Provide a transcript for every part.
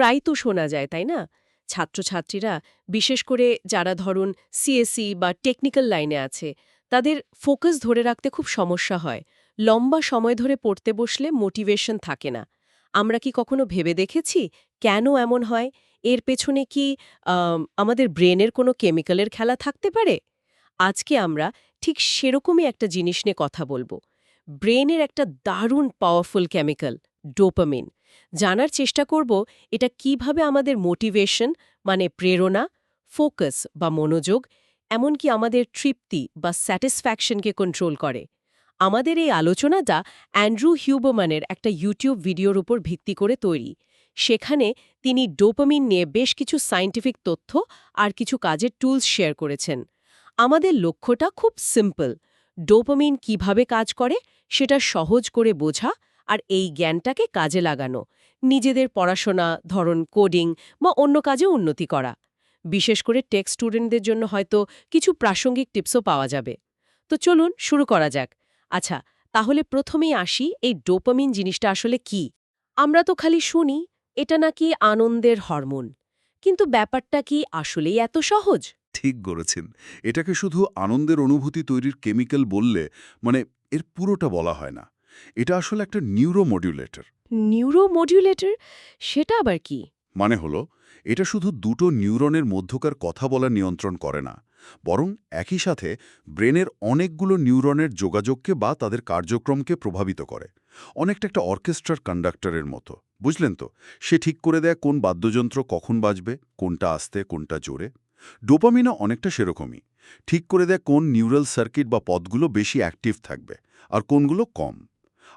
প্রায় তো শোনা যায়, তাই না? ছাত্রছাত্রীরা, বিশেষ করে যারা ধরুন সিএসসি বা টেকনিক্যাল লাইনে আছে, তাদের ফোকাস ধরে রাখতে খুব সমস্যা হয়। লম্বা সময় ধরে পড়তে বসলে মোটিভেশন থাকে না। আমরা কি কখনো ভেবে দেখেছি? কেন এমন হয়? এর পেছনে কি আমাদের ব্রেনের কোনো কেমিক্যালের খেলা থাকতে পারে? আজকে আমরা ঠিক সেরকমই একটা জিনিস নিয়ে কথা বলব। ব্রেনের একটা দারুণ পাওয়ারফুল কেমিক্যাল ডোপামিন জানার চেষ্টা করব এটা কীভাবে আমাদের মোটিভেশন মানে প্রেরণা, ফোকাস বা মনোযোগ, এমনকি আমাদের তৃপ্তি বা স্যাটিসফ্যাকশনকে কন্ট্রোল করে। আমাদের এই আলোচনাটা অ্যান্ড্রু হিউবোম্যানের একটা ইউটিউব ভিডিওর উপর ভিত্তি করে তৈরি। সেখানে তিনি ডোপামিন নিয়ে বেশ কিছু সায়েন্টিফিক তথ্য আর কিছু কাজের টুলস শেয়ার করেছেন। আমাদের লক্ষ্যটা খুব সিম্পল। ডোপামিন কীভাবে কাজ করে সেটা সহজ করে বোঝা আর এই জ্ঞানটাকে কাজে লাগানো, নিজেদের পড়াশোনা, ধরন কোডিং বা অন্য কাজে উন্নতি করা। বিশেষ করে টেক স্টুডেন্টদের জন্য হয়তো কিছু প্রাসঙ্গিক টিপসও পাওয়া যাবে। তো চলুন শুরু করা যাক। আচ্ছা তাহলে প্রথমেই আসি এই ডোপামিন জিনিসটা আসলে কি? আমরা তো খালি শুনি, এটা নাকি আনন্দের হরমোন। কিন্তু ব্যাপারটা কি আসলেই এত সহজ? ঠিক করেছেন এটাকে শুধু আনন্দের অনুভূতি তৈরির কেমিক্যাল বললে মানে এর পুরোটা বলা হয় না। এটা আসলে একটা নিউরোমডিউলেটর নিউরোমডিউলেটর সেটা আবার কি? মানে হলো এটা শুধু দুটো নিউরনের মধ্যকার কথা বলা নিয়ন্ত্রণ করে না বরং একই সাথে ব্রেনের অনেকগুলো নিউরনের যোগাযোগকে বা তাদের কার্যক্রমকে প্রভাবিত করে। অনেকটা একটা অর্কেস্ট্রার কন্ডাক্টরের মতো বুঝলেন তো? সে ঠিক করে দেয় কোন বাদ্যযন্ত্র কখন বাজবে কোনটা আস্তে কোনটা জোরে। ডোপামিনও অনেকটা সেরকমই ঠিক করে দেয় কোন নিউরাল সার্কিট বা পদগুলো বেশি অ্যাক্টিভ থাকবে আর কোনগুলো কম।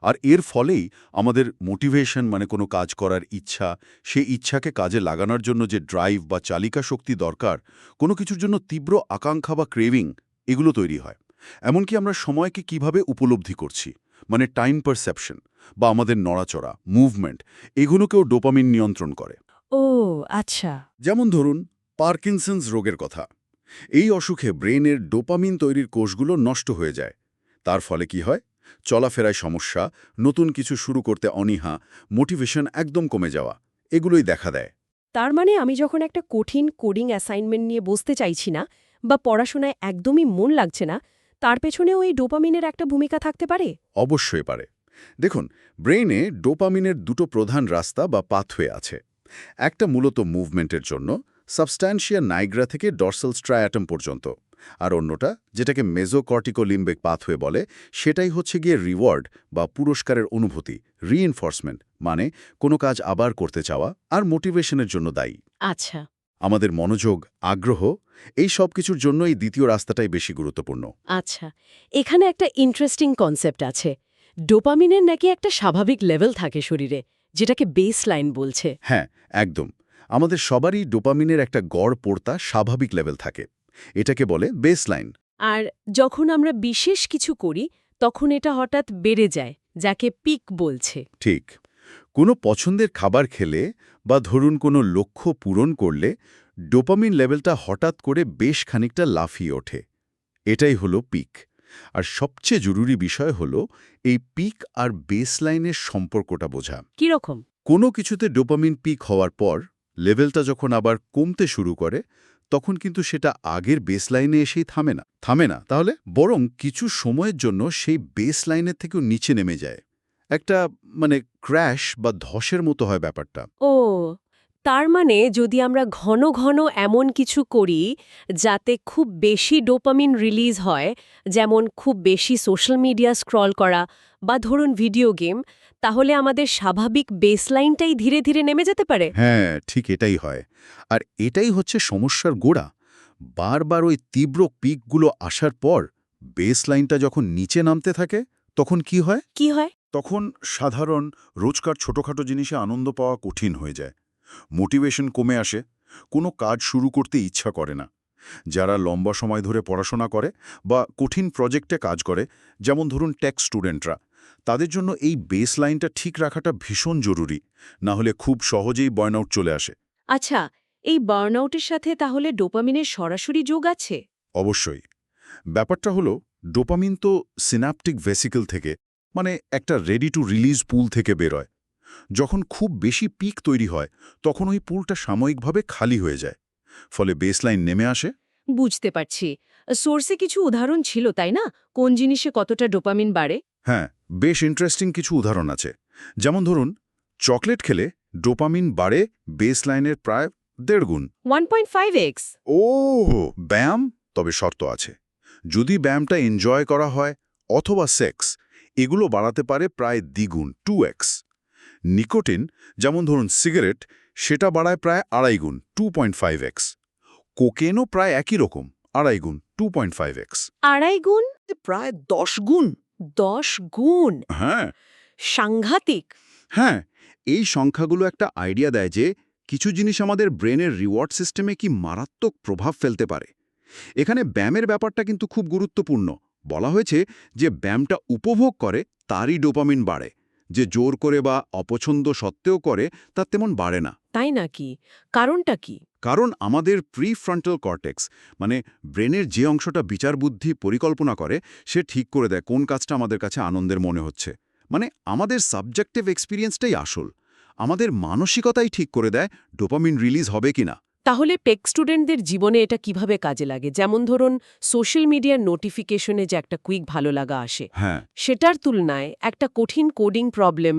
আর এর ফলেই আমাদের মোটিভেশন মানে কোনো কাজ করার ইচ্ছা সেই ইচ্ছাকে কাজে লাগানোর জন্য যে ড্রাইভ বা চালিকা শক্তি দরকার কোনো কিছুর জন্য তীব্র আকাঙ্ক্ষা বা ক্রেভিং এগুলো তৈরি হয়। এমনকি আমরা সময়কে কীভাবে উপলব্ধি করছি মানে টাইম পারসেপশন বা আমাদের নড়াচড়া মুভমেন্ট এগুলোকেও ডোপামিন নিয়ন্ত্রণ করে। ও আচ্ছা। যেমন ধরুন পার্কিনসন্স রোগের কথা। এই অসুখে ব্রেনের ডোপামিন তৈরির কোষগুলো নষ্ট হয়ে যায়। তার ফলে কি হয়? চলাফেরায় সমস্যা নতুন কিছু শুরু করতে অনীহা মোটিভেশন একদম কমে যাওয়া এগুলোই দেখা দেয়। তার মানে আমি যখন একটা কঠিন কোডিং অ্যাসাইনমেন্ট নিয়ে বসতে চাইছি না বা পড়াশোনায় একদমই মন লাগছে না তার পেছনেও এই ডোপামিনের একটা ভূমিকা থাকতে পারে? অবশ্যই পারে। দেখুন ব্রেইনে ডোপামিনের দুটো প্রধান রাস্তা বা পাথওয়ে আছে। একটা মূলত মুভমেন্টের জন্য সাবস্ট্যান্সিয়া নাইগ্রা থেকে ডর্সাল স্ট্রায়াটম পর্যন্ত। আর অন্যটা যেটাকে মেজোকর্টিকোলিম্বিক পাথওয়ে বলে সেটাই হচ্ছে গিয়ে রিওয়ার্ড বা পুরস্কারের অনুভূতি রিইনফোর্সমেন্ট মানে কোনো কাজ আবার করতে চাওয়া আর মোটিভেশনের জন্য দায়ী। আচ্ছা। আমাদের মনোযোগ আগ্রহ এই সব কিছুর জন্য এই দ্বিতীয় রাস্তাটাই বেশি গুরুত্বপূর্ণ। আচ্ছা এখানে একটা ইন্টারেস্টিং কনসেপ্ট আছে। ডোপামিনের নাকি একটা স্বাভাবিক লেভেল থাকে শরীরে যেটাকে বেস লাইন বলছে। হ্যাঁ একদম। আমাদের সবারই ডোপামিনের একটা গড় পড়তা স্বাভাবিক লেভেল থাকে। এটাকে বলে বেসলাইন আর যখন আমরা বিশেষ কিছু করি তখন এটা হঠাৎ বেড়ে যায় যাকে পিক বলছে। ঠিক। কোনো পছন্দের খাবার খেলে বা ধরুন কোনো লক্ষ্য পূরণ করলে ডোপামিন লেভেলটা হঠাৎ করে বেশ খানিকটা লাফিয়ে ওঠে। এটাই হলো পিক আর সবচেয়ে জরুরি বিষয় হলো এই পিক আর বেসলাইনের সম্পর্কটা বোঝা। কীরকম কোনো কিছুতে ডোপামিন পিক হওয়ার পর লেভেলটা যখন আবার কমতে শুরু করে তখন কিন্তু সেটা আগের বেসলাইনে এসেই থামে না থামে না। তাহলে? বরং কিছু সময়ের জন্য সেই বেসলাইনের থেকেও নিচে নেমে যায়। একটা মানে ক্র্যাশ বা ধসের মতো হয় ব্যাপারটা। ও তার মানে যদি আমরা ঘন ঘন এমন কিছু করি যাতে খুব বেশি ডোপামিন রিলিজ হয় যেমন খুব বেশি সোশ্যাল মিডিয়া স্ক্রল করা বা ধরুন ভিডিও গেম তাহলে আমাদের স্বাভাবিক বেসলাইনটাই ধীরে ধীরে নেমে যেতে পারে। হ্যাঁ ঠিক এটাই হয়। আর এটাই হচ্ছে সমস্যার গোড়া। বারবার ওই তীব্র পিকগুলো আসার পর বেসলাইনটা যখন নিচে নামতে থাকে তখন কি হয়? কি হয়? তখন সাধারণ রোজকার ছোটখাটো জিনিসে আনন্দ পাওয়া কঠিন হয়ে যায়। মোটিভেশন কমে আসে কোনো কাজ শুরু করতে ইচ্ছা করে না। যারা লম্বা সময় ধরে পড়াশোনা করে বা কঠিন প্রজেক্টে কাজ করে যেমন ধরুন টেক স্টুডেন্টরা তাদের জন্য এই বেস লাইনটা ঠিক রাখাটা ভীষণ জরুরি না হলে খুব সহজেই বয়নআউট চলে আসে। আচ্ছা এই বার্নআউটের সাথে তাহলে ডোপামিনের সরাসরি যোগ আছে? অবশ্যই। ব্যাপারটা হলো ডোপামিন তো সিনাপটিক ভেসিকল থেকে মানে একটা রেডি টু রিলিজ পুল থেকে বেরোয়। যখন খুব বেশি পিক তৈরি হয় তখন ওই পুলটা সাময়িকভাবে খালি হয়ে যায়। ফলে বেসলাইন নেমে আসে। বুঝতে পারছি। সোর্সে কিছু উদাহরণ ছিল তাই না? কোন জিনিসে কতটা ডোপামিন বাড়ে? হ্যাঁ বেশ ইন্টারেস্টিং কিছু উদাহরণ আছে। যেমন ধরুন চকলেট খেলে ডোপামিন বাড়ে বেসলাইনের প্রায় দেড় গুণ। ওয়ান পয়েন্ট ফাইভ এক্স ও ব্যায়াম তবে শর্ত আছে। যদি ব্যায়ামটা এনজয় করা হয় অথবা সেক্স এগুলো বাড়াতে পারে প্রায় দ্বিগুণ টু এক্স নিকোটিন যেমন ধরুন সিগারেট সেটা বাড়ায় প্রায় আড়াই গুণ টু পয়েন্ট ফাইভ এক্স কোকেনও প্রায় একই রকম আড়াই গুণ টু পয়েন্ট ফাইভ এক্স আড়াই গুণ? প্রায় দশ গুণ। দশ গুণ? হ্যাঁ। সাংঘাতিক। হ্যাঁ এই সংখ্যাগুলো একটা আইডিয়া দেয় যে কিছু জিনিস আমাদের ব্রেনের রিওয়ার্ড সিস্টেমে কি মারাত্মক প্রভাব ফেলতে পারে। এখানে ব্যায়ামের ব্যাপারটা কিন্তু খুব গুরুত্বপূর্ণ। বলা হয়েছে যে ব্যায়ামটা উপভোগ করে তারই ডোপামিন বাড়ে। যে জোর করে বা অপছন্দ সত্ত্বেও করে তা তেমন বাড়ে না। তাই নাকি? কারণটা কি? কারণ আমাদের প্রিফ্রন্টাল কর্টেক্স মানে ব্রেনের যে অংশটা বিচার বুদ্ধি পরিকল্পনা করে সে ঠিক করে দেয় কোন কাজটা আমাদের কাছে আনন্দের মনে হচ্ছে। মানে আমাদের সাবজেক্টিভ এক্সপিরিয়েন্সটাই আসল। আমাদের মানসিকতাই ঠিক করে দেয় ডোপামিন রিলিজ হবে কিনা। তাহলে পেক স্টুডেন্টদের জীবনে এটা কীভাবে কাজে লাগে? যেমন ধরুন সোশ্যাল মিডিয়ার নোটিফিকেশনে যে একটা কুইক ভালো লাগা আসে হ্যাঁ। সেটার তুলনায় একটা কঠিন কোডিং প্রবলেম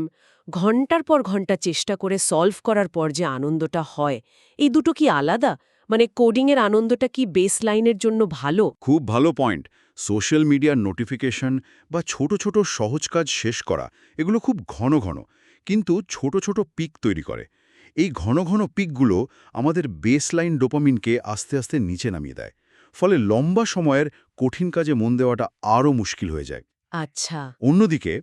ঘণ্টার পর ঘণ্টা চেষ্টা করে সলভ করার পর যে আনন্দটা হয় এই দুটো কি আলাদা? মানে কোডিংয়ের আনন্দটা কি বেস লাইনের জন্য ভালো? খুব ভালো পয়েন্ট। সোশ্যাল মিডিয়ার নোটিফিকেশন বা ছোট ছোট সহজ কাজ শেষ করা এগুলো খুব ঘন ঘন কিন্তু ছোট ছোট পিক তৈরি করে। এই ঘন ঘন পিকগুলো আমাদের বেসলাইন ডোপামিনকে আস্তে আস্তে নিচে নামিয়ে দেয়। ফলে লম্বা সময়ের কঠিন কাজে মন দেওয়াটা আরও মুশকিল হয়ে যায়। আচ্ছা। অন্যদিকে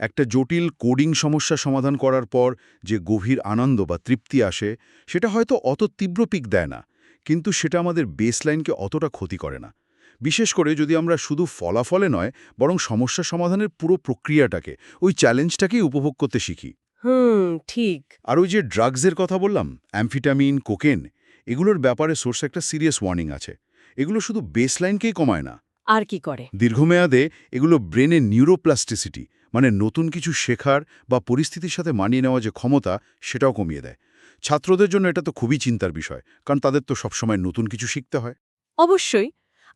একটা জটিল কোডিং সমস্যা সমাধান করার পর যে গভীর আনন্দ বা তৃপ্তি আসে সেটা হয়তো অত তীব্র পিক দেয় না কিন্তু সেটা আমাদের বেসলাইনকে অতটা ক্ষতি করে না। বিশেষ করে যদি আমরা শুধু ফলাফলে নয় বরং সমস্যা সমাধানের পুরো প্রক্রিয়াটাকে ওই চ্যালেঞ্জটাকেই উপভোগ করতে শিখি। হুম ঠিক। আর ওই যে ড্রাগসের কথা বললাম অ্যামফিটামিন কোকেন এগুলোর ব্যাপারে সোর্স একটা সিরিয়াস ওয়ার্নিং আছে। এগুলো শুধু বেসলাইনকেই কমায় না। আর কি করে? দীর্ঘমেয়াদে এগুলো ব্রেনের নিউরোপ্লাস্টিসিটি মানে নতুন কিছু শেখার বা পরিস্থিতির সাথে মানিয়ে নেওয়া যে ক্ষমতা সেটাও কমিয়ে দেয়। ছাত্রদের জন্য এটা তো খুবই চিন্তার বিষয় কারণ তাদের তো সবসময় নতুন কিছু শিখতে হয়। অবশ্যই।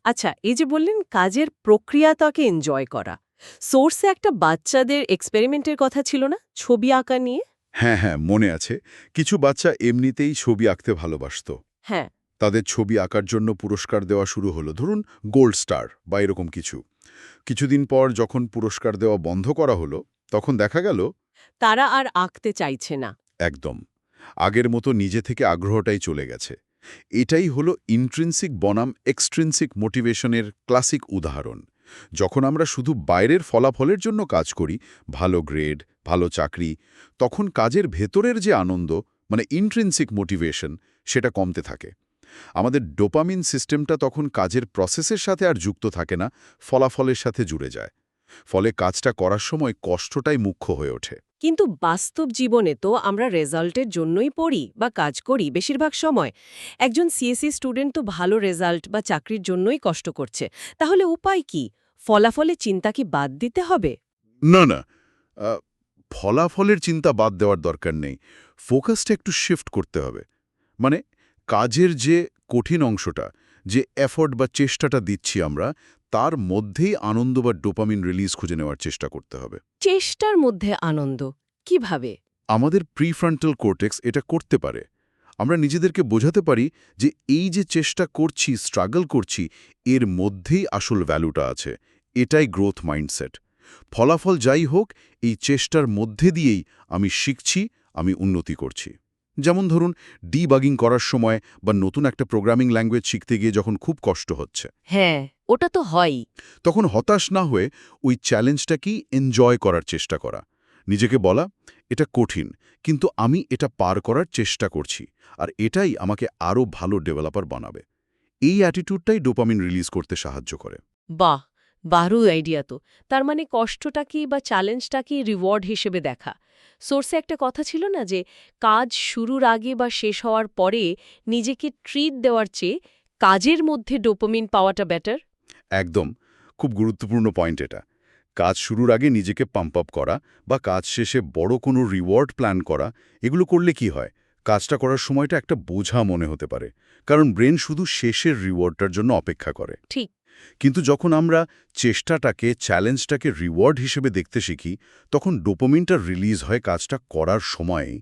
আচ্ছা এই যে বললেন কাজের প্রক্রিয়াটাকে এনজয় করা। সোর্সে একটা বাচ্চাদের এক্সপেরিমেন্টের কথা ছিল না? ছবি আঁকা নিয়ে? হ্যাঁ হ্যাঁ মনে আছে। কিছু বাচ্চা এমনিতেই ছবি আঁকতে ভালোবাসত। হ্যাঁ। তাদের ছবি আঁকার জন্য পুরস্কার দেওয়া শুরু হলো। ধরুন গোল্ড স্টার বা এরকম কিছু। কিছুদিন পর যখন পুরস্কার দেওয়া বন্ধ করা হলো তখন দেখা গেল তারা আর আঁকতে চাইছে না। একদম। আগের মতো নিজে থেকে আগ্রহটাই চলে গেছে। এটাই হলো ইন্ট্রিনসিক বনাম এক্সট্রিনসিক মোটিভেশনের ক্লাসিক উদাহরণ। যখন আমরা শুধু বাইরের ফলাফলের জন্য কাজ করি, ভালো গ্রেড, ভালো চাকরি, তখন কাজের ভেতরের যে আনন্দ মানে ইন্ট্রেন্সিক মোটিভেশন সেটা কমতে থাকে। আমাদের ডোপামিন সিস্টেমটা তখন কাজের প্রসেসের সাথে আর যুক্ত থাকে না, ফলাফলের সাথে জুড়ে যায়। ফলে কাজটা করার সময় কষ্টটাই মুখ্য হয়ে ওঠে। কিন্তু বাস্তব জীবনে তো আমরা রেজাল্টের জন্যই পড়ি বা কাজ করি বেশিরভাগ সময়। একজন সিএসসি স্টুডেন্ট তো ভালো রেজাল্ট বা চাকরির জন্যই কষ্ট করছে। তাহলে উপায় কি? ফলাফলে চিন্তা কি বাদ দিতে হবে? না না। ফলাফলের চিন্তা বাদ দেওয়ার দরকার নেই। ফোকাসটা একটু শিফট করতে হবে। মানে কাজের যে কঠিন অংশটা, যে এফোর্ট বা চেষ্টাটা দিচ্ছি আমরা তার মধ্যেই আনন্দ বা ডোপামিন রিলিজ খুঁজে নেওয়ার চেষ্টা করতে হবে। চেষ্টার মধ্যে আনন্দ কীভাবে? আমাদের প্রিফ্রন্টাল কোর্টেক্স এটা করতে পারে। আমরা নিজেদেরকে বোঝাতে পারি যে এই যে চেষ্টা করছি স্ট্রাগল করছি এর মধ্যেই আসল ভ্যালুটা আছে। এটাই গ্রোথ মাইন্ডসেট ফলাফল যাই হোক এই চেষ্টার মধ্যে দিয়েই আমি শিখছি আমি উন্নতি করছি। যেমন ধরুন ডিবাগিং করার সময় বা নতুন একটা প্রোগ্রামিং ল্যাঙ্গুয়েজ শিখতে গিয়ে যখন খুব কষ্ট হচ্ছে। হ্যাঁ। ওটা তো হয়ই। তখন হতাশ না হয়ে ওই চ্যালেঞ্জটাকেই এনজয় করার চেষ্টা করা। নিজেকে বলা এটা কঠিন কিন্তু আমি এটা পার করার চেষ্টা করছি আর এটাই আমাকে আরও ভালো ডেভেলপার বানাবে। এই অ্যাটিটিউডটাই ডোপামিন রিলিজ করতে সাহায্য করে। বাহ বারু আইডিয়া তো। তার মানে কষ্টটা কি বা চ্যালেঞ্জটা কি রিওয়ার্ড হিসেবে দেখা। সোর্সে একটা কথা ছিল না যে কাজ শুরুর আগে বা শেষ হওয়ার পরে নিজেকে ট্রিট দেওয়ার চেয়ে কাজের মধ্যে ডোপামিন পাওয়াটা বেটার একদম। খুব গুরুত্বপূর্ণ পয়েন্ট এটা। কাজ শুরুর আগে নিজেকে পাম্প আপ করা বা কাজ শেষে বড় কোনো রিওয়ার্ড প্ল্যান করা এগুলো করলে কি হয়? কাজটা করার সময়টা একটা বোঝা মনে হতে পারে। কারণ ব্রেন শুধু শেষের রিওয়ার্ডটার জন্য অপেক্ষা করে। ঠিক। কিন্তু যখন আমরা চেষ্টাটাকে চ্যালেঞ্জটাকে রিওয়ার্ড হিসেবে দেখতে শিখি তখন ডোপোমিনটা রিলিজ হয় কাজটা করার সময়ে।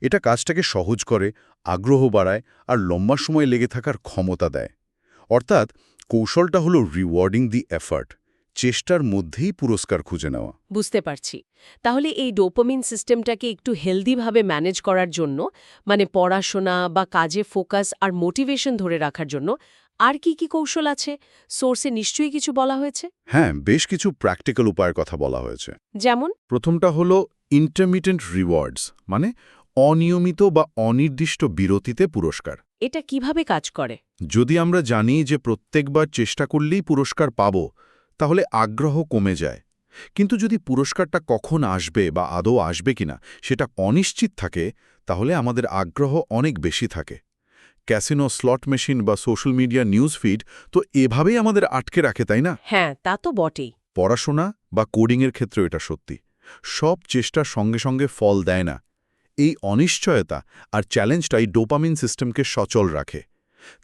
এটা কাজটাকে সহজ করে আগ্রহ বাড়ায় আর লম্বা সময় লেগে থাকার ক্ষমতা দেয়। অর্থাৎ কৌশলটা হলো রিওয়ার্ডিং দি এফার্ট চেষ্টার মধ্যেই পুরস্কার খুঁজে নেওয়া। বুঝতে পারছি। তাহলে এই ডোপামিন সিস্টেমটাকে একটু হেলদিভাবে ম্যানেজ করার জন্য মানে পড়াশোনা বা কাজে ফোকাস আর মোটিভেশন ধরে রাখার জন্য আর কি কি কৌশল আছে? সোর্সে নিশ্চয়ই কিছু বলা হয়েছে? হ্যাঁ বেশ কিছু প্র্যাকটিক্যাল উপায়ের কথা বলা হয়েছে। যেমন? প্রথমটা হলো ইন্টারমিটেন্ট রিওয়ার্ডস মানে অনিয়মিত বা অনির্দিষ্ট বিরতিতে পুরস্কার। এটা কীভাবে কাজ করে? যদি আমরা জানি যে প্রত্যেকবার চেষ্টা করলেই পুরস্কার পাব তাহলে আগ্রহ কমে যায়। কিন্তু যদি পুরস্কারটা কখন আসবে বা আদৌ আসবে কিনা সেটা অনিশ্চিত থাকে তাহলে আমাদের আগ্রহ অনেক বেশি থাকে। ক্যাসিনো স্লট মেশিন বা সোশ্যাল মিডিয়া নিউজ ফিড তো এভাবেই আমাদের আটকে রাখে তাই না? হ্যাঁ তা তো বটেই। পড়াশোনা বা কোডিংয়ের ক্ষেত্রে এটা সত্যি। সব চেষ্টার সঙ্গে সঙ্গে ফল দেয় না। এই অনিশ্চয়তা আর চ্যালেঞ্জটাই ডোপামিন সিস্টেমকে সচল রাখে।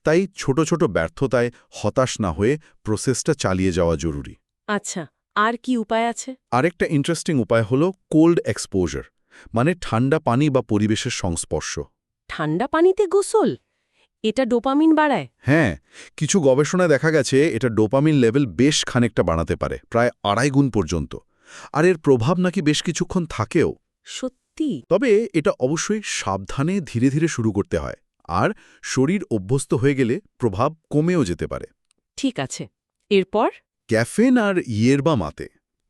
তাই ছোট ছোট ব্যর্থতায় হতাশ না হয়ে প্রসেসটা চালিয়ে যাওয়া জরুরি। আচ্ছা আর কি উপায় আছে? আরেকটা ইন্টারেস্টিং উপায় হল কোল্ড এক্সপোজার মানে ঠান্ডা পানি বা পরিবেশের সংস্পর্শ। ঠান্ডা পানিতে গোসল? এটা ডোপামিন বাড়ায়। হ্যাঁ কিছু গবেষণায় দেখা গেছে এটা ডোপামিন লেভেল বেশ খানিকটা বাড়াতে পারে প্রায় আড়াই গুণ পর্যন্ত। আর এর প্রভাব নাকি বেশ কিছুক্ষণ থাকেও। সত্যি? তবে এটা অবশ্যই সাবধানে ধীরে ধীরে শুরু করতে হয় আর শরীর অভ্যস্ত হয়ে গেলে প্রভাব কমেও যেতে পারে। ঠিক আছে। এরপর? ক্যাফেন আর ইয়েরবা মাতে।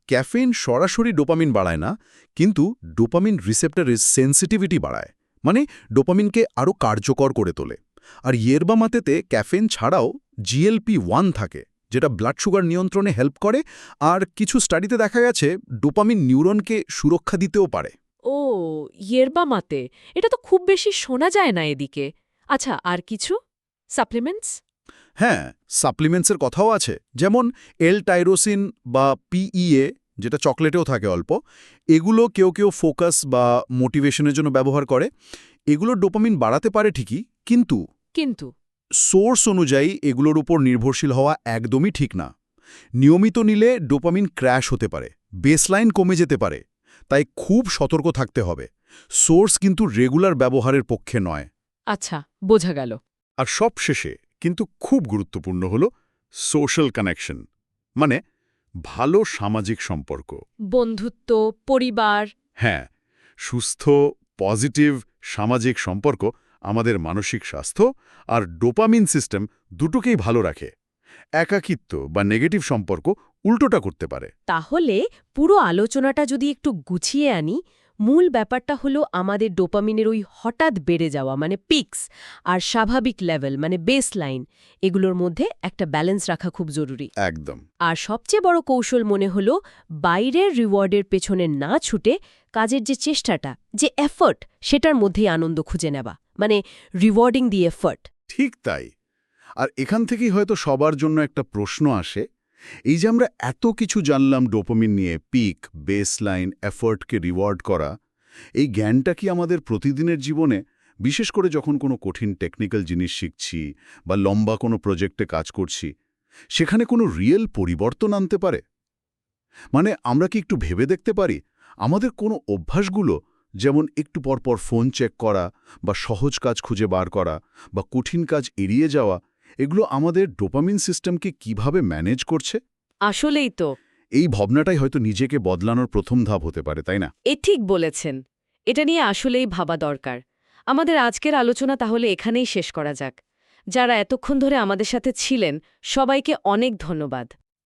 ক্যাফেন সরাসরি ডোপামিন বাড়ায় না কিন্তু ডোপামিন রিসেপ্টরের সেন্সিটিভিটি বাড়ায় মানে ডোপামিনকে আরও কার্যকর করে তোলে। আর ইয়েরবা মাতেতে ক্যাফেন ছাড়াও জিএলপি ওয়ান থাকে যেটা ব্লাড সুগার নিয়ন্ত্রণে হেল্প করে আর কিছু স্টাডিতে দেখা গেছে ডোপামিন নিউরনকে সুরক্ষা দিতেও পারে। ও ইয়েরবা মাতে। এটা তো খুব বেশি শোনা যায় না এদিকে। আচ্ছা আর কিছু? সাপ্লিমেন্টস? হ্যাঁ সাপ্লিমেন্টসের কথাও আছে। যেমন এল টাইরোসিন বা পিইএ যেটা চকলেটেও থাকে অল্প এগুলো কেউ কেউ ফোকাস বা মোটিভেশনের জন্য ব্যবহার করে। এগুলো ডোপামিন বাড়াতে পারে ঠিকই কিন্তু কিন্তু সোর্স অনুযায়ী এগুলোর উপর নির্ভরশীল হওয়া একদমই ঠিক না। নিয়মিত নিলে ডোপামিন ক্র্যাশ হতে পারে বেসলাইন কমে যেতে পারে। তাই খুব সতর্ক থাকতে হবে। সোর্স কিন্তু রেগুলার ব্যবহারের পক্ষে নয়। আচ্ছা বোঝা গেল। আর সবশেষে কিন্তু খুব গুরুত্বপূর্ণ হল সোশ্যাল কানেকশন মানে ভালো সামাজিক সম্পর্ক। বন্ধুত্ব পরিবার। হ্যাঁ সুস্থ পজিটিভ সামাজিক সম্পর্ক আমাদের মানসিক স্বাস্থ্য আর ডোপামিন সিস্টেম দুটোকেই ভালো রাখে। একাকিত্ব বা নেগেটিভ সম্পর্ক উল্টোটা করতে পারে। তাহলে পুরো আলোচনাটা যদি একটু গুছিয়ে আনি মূল ব্যাপারটা হলো আমাদের ডোপামিনের ওই হঠাৎ বেড়ে যাওয়া মানে পিক্স আর স্বাভাবিক লেভেল মানে বেস লাইন এগুলোর মধ্যে একটা ব্যালেন্স রাখা খুব জরুরি। একদম। আর সবচেয়ে বড় কৌশল মনে হলো বাইরের রিওয়ার্ডের পেছনে না ছুটে কাজের যে চেষ্টাটা যে এফর্ট সেটার মধ্যেই আনন্দ খুঁজে নেওয়া মানে রিওয়ার্ডিং দি এফর্ট ঠিক তাই। আর এখান থেকেই হয়তো সবার জন্য একটা প্রশ্ন আসে এই যে আমরা এত কিছু জানলাম ডোপামিন নিয়ে, পিক, বেসলাইন, এফর্টকে রিওয়ার্ড করা, এই জ্ঞানটা কি আমাদের প্রতিদিনের জীবনে? বিশেষ করে যখন কোনো কঠিন টেকনিক্যাল জিনিস শিখছি বা লম্বা কোনো প্রজেক্টে কাজ করছি, সেখানে কোনো রিয়েল পরিবর্তন আনতে পারে? মানে আমরা কি একটু ভেবে দেখতে পারি? আমাদের কোনো অভ্যাসগুলো, যেমন একটু পরপর ফোন চেক করা বা সহজ কাজ খুঁজে বার করা বা কঠিন কাজ এড়িয়ে যাওয়া এগুলো আমাদের ডোপামিন সিস্টেমকে কীভাবে ম্যানেজ করছে? আসলেই তো। এই ভাবনাটাই হয়তো নিজেকে বদলানোর প্রথম ধাপ হতে পারে তাই না? এ ঠিক বলেছেন। এটা নিয়ে আসলেই ভাবা দরকার। আমাদের আজকের আলোচনা তাহলে এখানেই শেষ করা যাক। যারা এতক্ষণ ধরে আমাদের সাথে ছিলেন সবাইকে অনেক ধন্যবাদ।